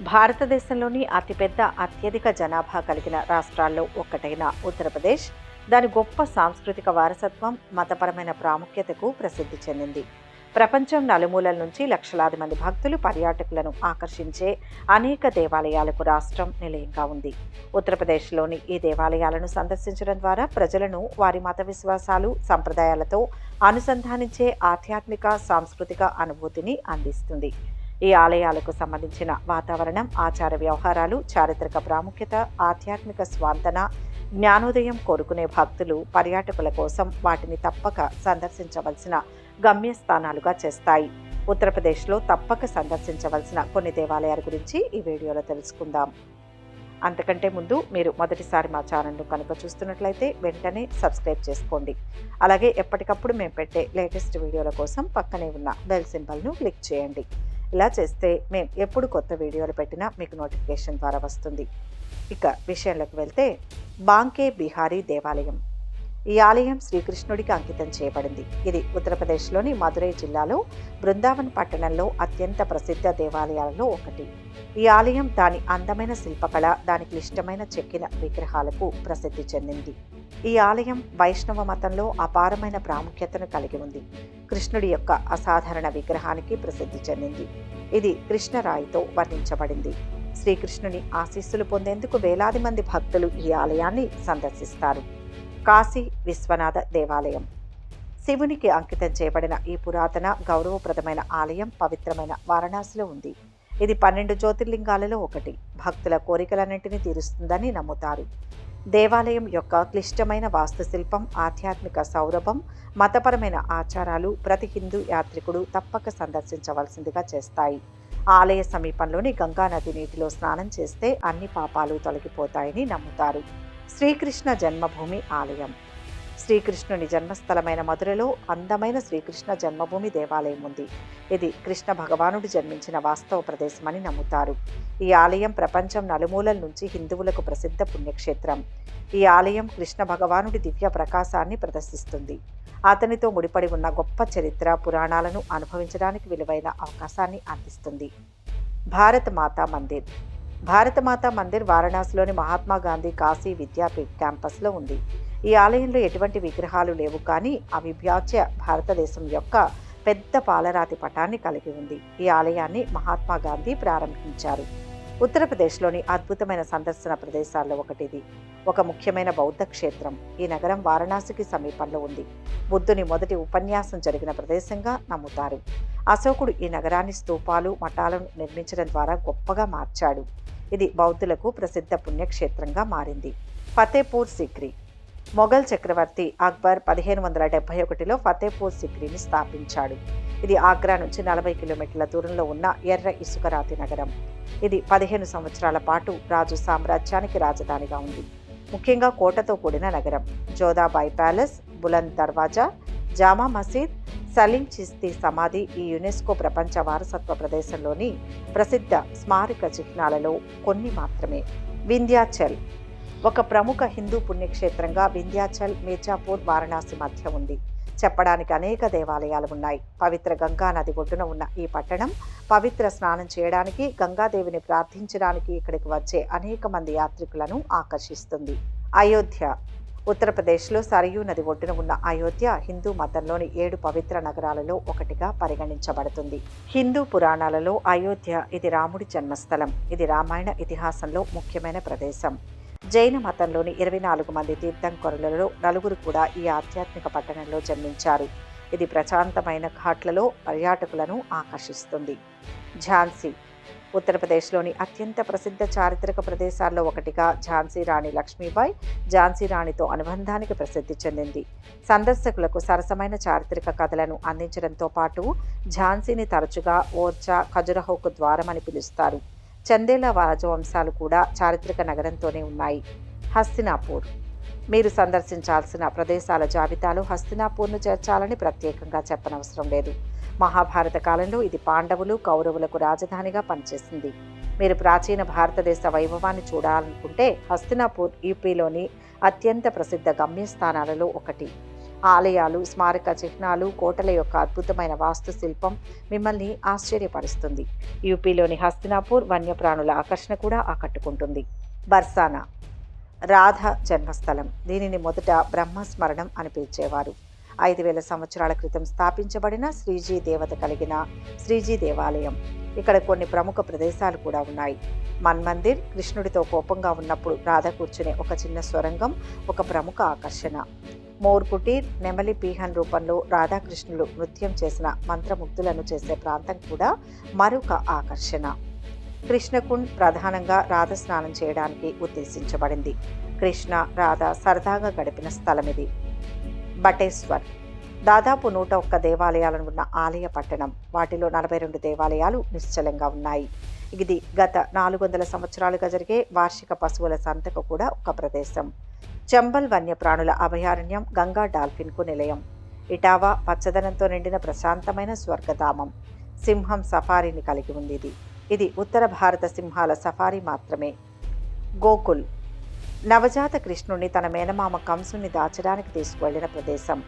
భారతదేశంలోని అతిపెద్ద అత్యధిక జనాభా కలిగిన రాష్ట్రాల్లో ఒక్కటైన ఉత్తరప్రదేశ్ దాని గొప్ప సాంస్కృతిక వారసత్వం మతపరమైన ప్రాముఖ్యతకు ప్రసిద్ధి చెందింది. ప్రపంచం నలుమూలల నుంచి లక్షలాది మంది భక్తులు పర్యాటకులను ఆకర్షించే అనేక దేవాలయాలకు రాష్ట్రం నిలయంగా ఉంది. ఉత్తరప్రదేశ్లోని ఈ దేవాలయాలను సందర్శించడం ద్వారా ప్రజలను వారి మత విశ్వాసాలు సంప్రదాయాలతో అనుసంధానించే ఆధ్యాత్మిక సాంస్కృతిక అనుభూతిని అందిస్తుంది. ఈ ఆలయాలకు సంబంధించిన వాతావరణం ఆచార వ్యవహారాలు చారిత్రక ప్రాముఖ్యత ఆధ్యాత్మిక స్వాంతన జ్ఞానోదయం కోరుకునే భక్తులు పర్యాటకుల కోసం వాటిని తప్పక సందర్శించవలసిన గమ్యస్థానాలుగా చేస్తాయి. ఉత్తరప్రదేశ్లో తప్పక సందర్శించవలసిన కొన్ని దేవాలయాల గురించి ఈ వీడియోలో తెలుసుకుందాం. అంతకంటే ముందు మీరు మొదటిసారి మా ఛానల్ను కనుక చూస్తున్నట్లయితే వెంటనే సబ్స్క్రైబ్ చేసుకోండి. అలాగే ఎప్పటికప్పుడు మేము పెట్టే లేటెస్ట్ వీడియోల కోసం పక్కనే ఉన్న బెల్ సింబల్ను క్లిక్ చేయండి. ఇలా చేస్తే మేము ఎప్పుడు కొత్త వీడియోలు పెట్టినా మీకు నోటిఫికేషన్ ద్వారా వస్తుంది. ఇక విషయంలోకి వెళ్తే బాంకే బిహారీ దేవాలయం. ఈ ఆలయం శ్రీకృష్ణుడికి అంకితం చేయబడింది. ఇది ఉత్తరప్రదేశ్లోని మదురై జిల్లాలో బృందావన్ పట్టణంలో అత్యంత ప్రసిద్ధ దేవాలయాలలో ఒకటి. ఈ ఆలయం దాని అందమైన శిల్పకళ దాని క్లిష్టమైన చెక్కిన విగ్రహాలకు ప్రసిద్ధి చెందింది. ఈ ఆలయం వైష్ణవ మతంలో అపారమైన ప్రాముఖ్యతను కలిగి ఉంది. కృష్ణుడి యొక్క అసాధారణ విగ్రహానికి ప్రసిద్ధి చెందింది. ఇది కృష్ణరాయితో వర్ణించబడింది. శ్రీకృష్ణుని ఆశీస్సులు పొందేందుకు వేలాది మంది భక్తులు ఈ ఆలయాన్ని సందర్శిస్తారు. కాశీ విశ్వనాథ దేవాలయం. శివునికి అంకితం చేయబడిన ఈ పురాతన గౌరవప్రదమైన ఆలయం పవిత్రమైన వారణాసిలో ఉంది. ఇది పన్నెండు జ్యోతిర్లింగాలలో ఒకటి. భక్తుల కోరికలన్నింటినీ తీరుస్తుందని నమ్ముతారు. దేవాలయం యొక్క క్లిష్టమైన వాస్తుశిల్పం ఆధ్యాత్మిక సౌరభం మతపరమైన ఆచారాలు ప్రతి హిందూ యాత్రికుడు తప్పక సందర్శించవలసిందిగా చేస్తాయి. ఆలయ సమీపంలోని గంగా నది నీటిలో స్నానం చేస్తే అన్ని పాపాలు తొలగిపోతాయని నమ్ముతారు. శ్రీకృష్ణ జన్మభూమి ఆలయం. శ్రీకృష్ణుని జన్మస్థలమైన మధురలో అందమైన శ్రీకృష్ణ జన్మభూమి దేవాలయం ఉంది. ఇది కృష్ణ భగవానుడు జన్మించిన వాస్తవ ప్రదేశమని నమ్ముతారు. ఈ ఆలయం ప్రపంచం నలుమూలల నుంచి హిందువులకు ప్రసిద్ధ పుణ్యక్షేత్రం. ఈ ఆలయం కృష్ణ భగవానుడి దివ్య ప్రకాశాన్ని ప్రదర్శిస్తుంది. అతనితో ముడిపడి ఉన్న గొప్ప చరిత్ర పురాణాలను అనుభవించడానికి విలువైన అవకాశాన్ని అందిస్తుంది. భారత మాతా మందిర్. భారత మాతా మందిర్ వారణాసిలోని మహాత్మా గాంధీ కాశీ విద్యాపీఠ్ క్యాంపస్లో ఉంది. ఈ ఆలయంలో ఎటువంటి విగ్రహాలు లేవు కానీ అవిభాజ్య భారతదేశం యొక్క పెద్ద పాలరాతి పటాన్ని కలిగి ఉంది. ఈ ఆలయాన్ని మహాత్మా గాంధీ ప్రారంభించారు. ఉత్తరప్రదేశ్లోని అద్భుతమైన సందర్శన ప్రదేశాల్లో ఒకటిది. ఒక ముఖ్యమైన బౌద్ధ క్షేత్రం. ఈ నగరం వారణాసికి సమీపంలో ఉంది. బుద్ధుని మొదటి ఉపన్యాసం జరిగిన ప్రదేశంగా నమ్ముతారు. అశోకుడు ఈ నగరాన్ని స్తూపాలు మఠాలను నిర్మించడం ద్వారా గొప్పగా మార్చాడు. ఇది బౌద్ధులకు ప్రసిద్ధ పుణ్యక్షేత్రంగా మారింది. ఫతేపూర్ సిక్రీ. మొఘల్ చక్రవర్తి అక్బర్ పదిహేను వందల డెబ్బై ఒకటిలో ఫతేపూర్ సిక్రీని స్థాపించాడు. ఇది ఆగ్రా నుంచి నలభై కిలోమీటర్ల దూరంలో ఉన్న ఎర్ర ఇసుకరాతి నగరం. ఇది పదిహేను సంవత్సరాల పాటు రాజు సామ్రాజ్యానికి రాజధానిగా ఉంది. ముఖ్యంగా కోటతో కూడిన నగరం. జోదాబాయ్ ప్యాలెస్ బులంద్ దర్వాజా జామా మసీద్ సలీం చిస్తీ సమాధి ఈ యునెస్కో ప్రపంచ వారసత్వ ప్రదేశంలోని ప్రసిద్ధ స్మారక చిహ్నాలలో కొన్ని మాత్రమే. వింధ్యాచల్ ఒక ప్రముఖ హిందూ పుణ్యక్షేత్రంగా వింధ్యాచల్ మీర్జాపూర్ వారణాసి మధ్య ఉంది. చెప్పడానికి అనేక దేవాలయాలు ఉన్నాయి పవిత్ర గంగా నది ఒడ్డున ఉన్న ఈ పట్టణం పవిత్ర స్నానం చేయడానికి గంగాదేవిని ప్రార్థించడానికి ఇక్కడికి వచ్చే అనేక మంది యాత్రికులను ఆకర్షిస్తుంది. అయోధ్య. ఉత్తరప్రదేశ్లో సరయూ నది ఒడ్డున ఉన్న అయోధ్య హిందూ మతంలోని ఏడు పవిత్ర నగరాలలో ఒకటిగా పరిగణించబడుతుంది. హిందూ పురాణాలలో అయోధ్య ఇది రాముడి జన్మస్థలం. ఇది రామాయణ ఇతిహాసంలో ముఖ్యమైన ప్రదేశం. జైన మతంలోని ఇరవై నాలుగు మంది తీర్థంకరులలో నలుగురు కూడా ఈ ఆధ్యాత్మిక పట్టణంలో జన్మించారు. ఇది ప్రశాంతమైన ఘాట్లలో పర్యాటకులను ఆకర్షిస్తుంది. ఝాన్సీ ఉత్తరప్రదేశ్లోని అత్యంత ప్రసిద్ధ చారిత్రక ప్రదేశాల్లో ఒకటిగా ఝాన్సీ రాణి లక్ష్మీబాయి ఝాన్సీ రాణితో అనుబంధానికి ప్రసిద్ధి చెందింది. సందర్శకులకు సరసమైన చారిత్రక కథలను అందించడంతో పాటు ఝాన్సీని తరచుగా ఓర్చా ఖజురహోకు ద్వారమని పిలుస్తారు. చందేలా రాజవంశాలు కూడా చారిత్రక నగరంతోనే ఉన్నాయి. హస్తినాపూర్. మీరు సందర్శించాల్సిన ప్రదేశాల జాబితాలో హస్తినాపూర్ను చేర్చాలని ప్రత్యేకంగా చెప్పనవసరం లేదు. మహాభారత కాలంలో ఇది పాండవులు కౌరవులకు రాజధానిగా పనిచేసింది. మీరు ప్రాచీన భారతదేశ వైభవాన్ని చూడాలనుకుంటే హస్తినాపూర్ యూపీలోని అత్యంత ప్రసిద్ధ గమ్యస్థానాలలో ఒకటి. ఆలయాలు స్మారక చిహ్నాలు కోటల యొక్క అద్భుతమైన వాస్తుశిల్పం మిమ్మల్ని ఆశ్చర్యపరుస్తుంది. యూపీలోని హస్తినాపూర్ వన్యప్రాణుల ఆకర్షణ కూడా ఆకట్టుకుంటుంది. బర్సానా రాధ జన్మస్థలం. దీనిని మొదట బ్రహ్మస్మరణం అని పిలిచేవారు. ఐదు వేల సంవత్సరాల క్రితం స్థాపించబడిన శ్రీజీ దేవత కలిగిన శ్రీజీ దేవాలయం. ఇక్కడ కొన్ని ప్రముఖ ప్రదేశాలు కూడా ఉన్నాయి. మన్మందిర్ కృష్ణుడితో కోపంగా ఉన్నప్పుడు రాధ కూర్చునే ఒక చిన్న స్వరంగం ఒక ప్రముఖ ఆకర్షణ. మోర్కుటీర్ నెమలి పీహన్ రూపంలో రాధాకృష్ణులు నృత్యం చేసిన మంత్రముగ్ధులను చేసే ప్రాంతం కూడా మరొక ఆకర్షణ. కృష్ణకుండ్ ప్రధానంగా రాధ స్నానం చేయడానికి ఉద్దేశించబడింది. కృష్ణ రాధ సరదాగా గడిపిన స్థలం ఇది బటేశ్వర్ దాదాపు నూట ఒక్క దేవాలయాలను ఉన్న ఆలయ పట్టణం. వాటిలో నలభై రెండు దేవాలయాలు నిశ్చలంగా ఉన్నాయి. ఇది గత నాలుగు వందల సంవత్సరాలుగా జరిగే వార్షిక పశువుల సంతకు కూడా ఒక ప్రదేశం. చంబల్ వన్యప్రాణుల అభయారణ్యం గంగా డాల్ఫిన్కు నిలయం. ఇటావా పచ్చదనంతో నిండిన ప్రశాంతమైన స్వర్గధామం. సింహం సఫారీని కలిగి ఉంది ఇది. ఇది ఉత్తర భారత సింహాల సఫారీ మాత్రమే. గోకుల్. నవజాత కృష్ణుణ్ణి తన మేనమామ కంసుని దాచడానికి తీసుకువెళ్ళిన ప్రదేశం.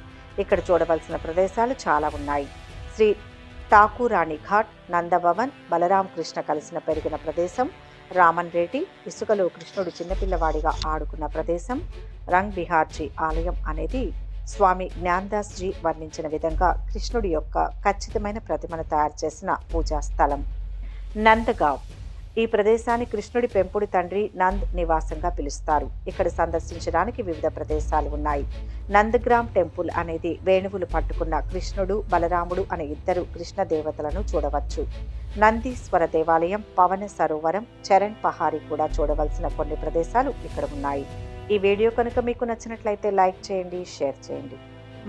ఇక్కడ చూడవలసిన ప్రదేశాలు చాలా ఉన్నాయి. శ్రీ ఠాకూరాణి ఘాట్ నందభవన్ బలరాం కృష్ణ కలిసిన పెరిగిన ప్రదేశం రామన్ రెడ్డి ఇసుకలో కృష్ణుడు చిన్నపిల్లవాడిగా ఆడుకున్న ప్రదేశం రంగ్ బిహార్జీ ఆలయం అనేది స్వామి జ్ఞాన్దాస్జీ వర్ణించిన విధంగా కృష్ణుడి యొక్క ఖచ్చితమైన ప్రతిమను తయారు చేసిన పూజా స్థలం. నందగావ్. ఈ ప్రదేశాన్ని కృష్ణుడి పెంపుడు తండ్రి నంద్ నివాసంగా పిలుస్తారు. ఇక్కడ సందర్శించడానికి వివిధ ప్రదేశాలు ఉన్నాయి. నందగ్రామ్ టెంపుల్ అనేది వేణువులు పట్టుకున్న కృష్ణుడు బలరాముడు అనే ఇద్దరు కృష్ణ దేవతలను చూడవచ్చు. నందీశ్వర దేవాలయం పవన సరోవరం చరణ్ పహారి కూడా చూడవలసిన కొన్ని ప్రదేశాలు ఇక్కడ ఉన్నాయి. ఈ వీడియో కనుక మీకు నచ్చినట్లయితే లైక్ చేయండి షేర్ చేయండి.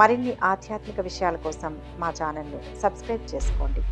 మరిన్ని ఆధ్యాత్మిక విషయాల కోసం మా ఛానల్ను సబ్స్క్రైబ్ చేసుకోండి.